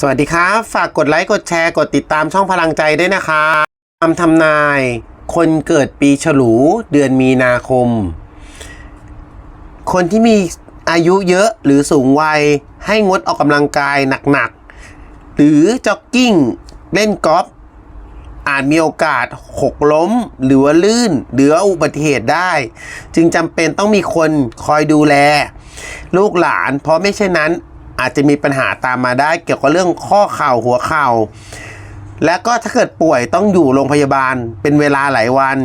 สวัสดีครับ ฝากกดไลค์ กดแชร์ กดติดตามช่องพลังใจด้วยนะครับคำทำนาย คนเกิดปีฉลู เดือนมีนาคม คนที่มีอายุเยอะหรือสูงวัย ให้งดออกกำลังกายหนักๆ หรือจ็อกกิ้ง เล่นกอล์ฟ อาจมีโอกาสหกล้ม หรือว่าลื่น หรืออุบัติเหตุได้ จึงจำเป็นต้องมีคนคอยดูแล ลูกหลาน เพราะไม่เช่นนั้น อาจจะมีปัญหาตามมาได้ เกี่ยวกับเรื่องข้อเข่าหัวเข่า และก็ถ้าเกิดป่วยต้องอยู่โรงพยาบาลเป็นเวลาหลายวัน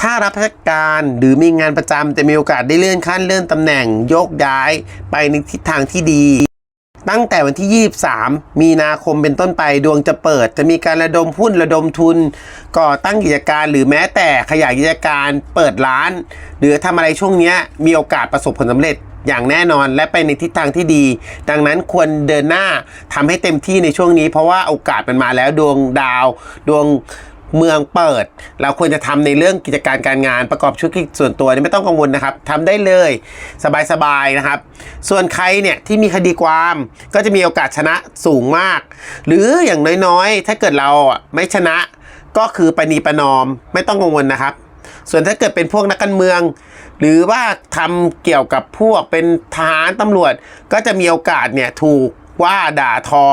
ถ้ารับราชการหรือมีงานประจำจะมีโอกาสได้เลื่อนขั้นเลื่อนตำแหน่งโยกย้ายไปในทิศทางที่ดีตั้งแต่วันที่ 23 มีนาคมเป็นต้นไปดวงจะเปิด จะมีการระดมหุ้นระดมทุน ก่อตั้งกิจการหรือแม้แต่ขยายกิจการเปิดร้าน หรือทำอะไรช่วงนี้มีโอกาสประสบผลสำเร็จ อย่างแน่นอนและไปในทิศทางที่ดี ดังนั้นควรเดินหน้าทำให้เต็มที่ในช่วงนี้ เพราะว่าโอกาสมันมาแล้วดวงดาว ดวงเมืองเปิด เราควรจะทำในเรื่องกิจการการงานประกอบธุรกิจส่วนตัวนี่ไม่ต้องกังวลนะครับทำได้เลยสบายๆนะครับ ส่วนใครเนี่ยที่มีคดีความก็จะมีโอกาสชนะสูงมาก หรืออย่างน้อยๆ ถ้าเกิดเราไม่ชนะก็คือปณีประนอมไม่ต้องกังวลนะครับ ส่วนถ้าเกิดเป็นพวกนักการเมือง หรือว่าทำเกี่ยวกับพวกเป็นทหารตำรวจ ก็จะมีโอกาสเนี่ยถูกว่าด่าทอ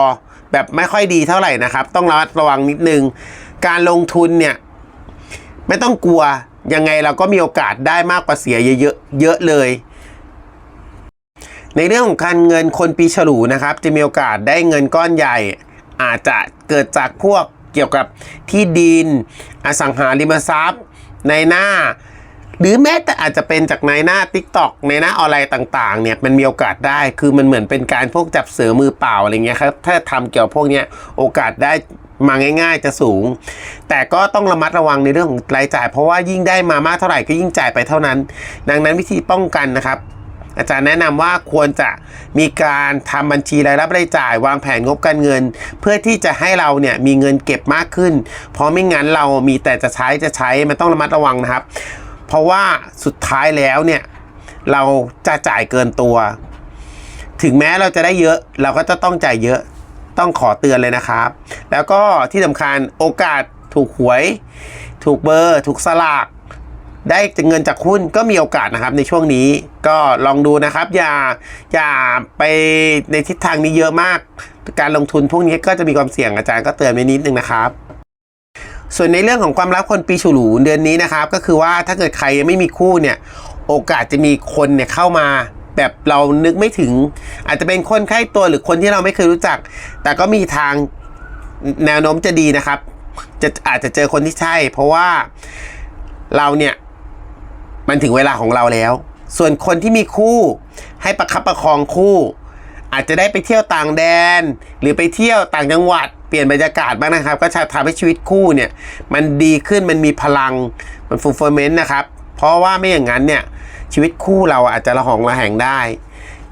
แบบไม่ค่อยดีเท่าไหร่นะครับ ต้องระมัดระวังนิดนึง การลงทุนเนี่ยไม่ต้องกลัวยังไงเราก็มีโอกาสได้มากกว่าเสียเยอะๆเยอะเลย ในเรื่องของการเงินคนปีฉลูนะครับ จะมีโอกาสได้เงินก้อนใหญ่ อาจจะเกิดจากพวกเกี่ยวกับที่ดิน อสังหาริมทรัพย์ ในหน้า หรือแม้แต่อาจจะเป็นจากในหน้า Tik t o อกในหน้าออนไลน์ต่างๆเนี่ยมันมีโอกาสได้คือมันเหมือนเป็นการพวกจับเสือมือเปล่าอะไรเงี้ยครับถ้าทำเกี่ยวพวกเนี้ยโอกาสได้มาง่ายๆจะสูง แต่ก็ต้องระมัดระวังในเรื่องของรายจ่าย เพราะว่ายิ่งได้มามากเท่าไหร่ก็ยิ่งจ่ายไปเท่านั้น ดังนั้นวิธีป้องกันนะครับ อาจารย์แนะนำว่าควรจะมีการทำบัญชีรายรับรายจ่าย วางแผนงบการเงิน เพื่อที่จะให้เราเนี่ยมีเงินเก็บมากขึ้น เพราะไม่งั้นเรามีแต่จะใช้จะใช้มันต้องระมัดระวังนะครับ เพราะว่าสุดท้ายแล้วเนี่ยเราจะจ่ายเกินตัว ถึงแม้เราจะได้เยอะ เราก็จะต้องจ่ายเยอะต้องขอเตือนเลยนะครับ แล้วก็ที่สำคัญโอกาสถูกหวย ถูกเบอร์ ถูกสลาก ได้เงินจากหุ้นก็มีโอกาสนะครับในช่วงนี้ก็ลองดูนะครับ อย่าอย่าไปในทิศทางนี้เยอะมาก การลงทุนพวกนี้ก็จะมีความเสี่ยงอาจารย์ก็เตือนไว้นิดนึงนะครับ ส่วนในเรื่องของความรักคนปีฉลูเดือนนี้นะครับ ก็คือว่าถ้าเกิดใครยังไม่มีคู่เนี่ยโอกาสจะมีคนเนี่ยเข้ามาแบบเรานึกไม่ถึง อาจจะเป็นคนใกล้ตัวหรือคนที่เราไม่เคยรู้จัก แต่ก็มีทางแนวโน้มจะดีนะครับ จะอาจจะเจอคนที่ใช่ เพราะว่าเราเนี่ย มันถึงเวลาของเราแล้ว ส่วนคนที่มีคู่ให้ประคับประคองคู่ อาจจะได้ไปเที่ยวต่างแดน หรือไปเที่ยวต่างจังหวัด เปลี่ยนบรรยากาศบ้างนะครับ ก็จะทำให้ชีวิตคู่เนี่ย มันดีขึ้นมันมีพลังมันฟูลเฟอร์เมนต์นะครับ เพราะว่าไม่อย่างนั้นเนี่ยชีวิตคู่เราอาจจะระหองระแหงได้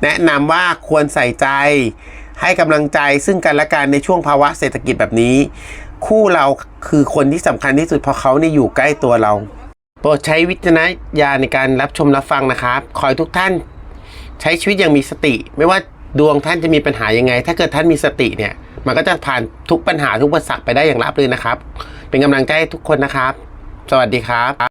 แนะนำว่าควรใส่ใจให้กำลังใจซึ่งกันและกันในช่วงภาวะเศรษฐกิจแบบนี้ คู่เราคือคนที่สำคัญที่สุดเพราะเขาเนี่ยอยู่ใกล้ตัวเรา โปรดใช้วิจารณญาณในการรับชมรับฟังนะครับ ขอให้ทุกท่านใช้ชีวิตอย่างมีสติ ไม่ว่าดวงท่านจะมีปัญหายังไง ถ้าเกิดท่านมีสติเนี่ย มันก็จะผ่านทุกปัญหาทุกอุปสรรคไปได้อย่างราบรื่นนะครับ เป็นกำลังใจให้ทุกคนนะครับ สวัสดีครับ